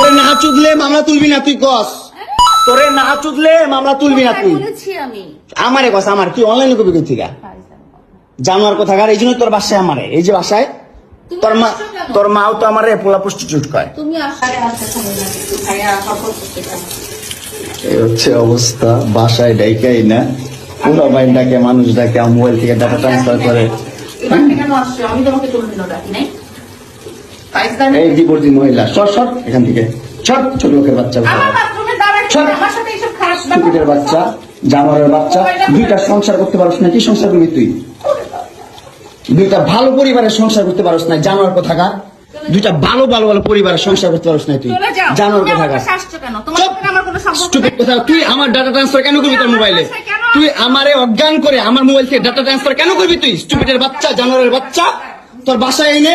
তোরে না চুদলে মামলা তুলবি না তুই কস। তোরে না চুদলে মামলা তুলবি না তুই। আমারে কস আমার। কি অনলাইনে কবি কই থেকে জানোয়ার কোথাকার? এই জন্য তোর বাসায় আমারে। এই যে বাসায় তোর মা তোর মাও তো আমারে পোলা প্রস্টিটিউট কয়। তুমি এই হচ্ছে অবস্থা। বাসায় ডাইকাই না। পুরো বাইন ডাকে মানুষ ডাকে মোবাইল থেকে ডাটা ট্রান্সফার করে। এবার কেন আসছো? আমি তোমাকে তুলে দিল ডাকি নাই। এই মহিলা সর সর এখান থেকে। ছোট লোকের বাচ্চা। বাচ্চা জানোয়ারের বাচ্চা দুইটা সংসার করতে পারস না কি সংসার করবি তুই? দুইটা ভালো পরিবারের সংসার করতে পারস না জানোয়ার কোথাকার? দুইটা ভালো ভালো ভালো পরিবারের সংসার করতে পারস না তুই জানোয়ার তুই আমার ডাটা ট্রান্সফার কেন করবি তোর মোবাইলে তুই আমারে অজ্ঞান করে আমার মোবাইল থেকে ডাটা ট্রান্সফার কেন করবি তুই? স্টুপিডের বাচ্চা জানোয়ারের বাচ্চা তোর বাসায় এনে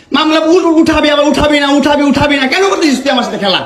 মামলা উঠাবে আবার উঠাবি না উঠাবি উঠাবি না। কেন করতেছিস তুই আমার সাথে খেলা?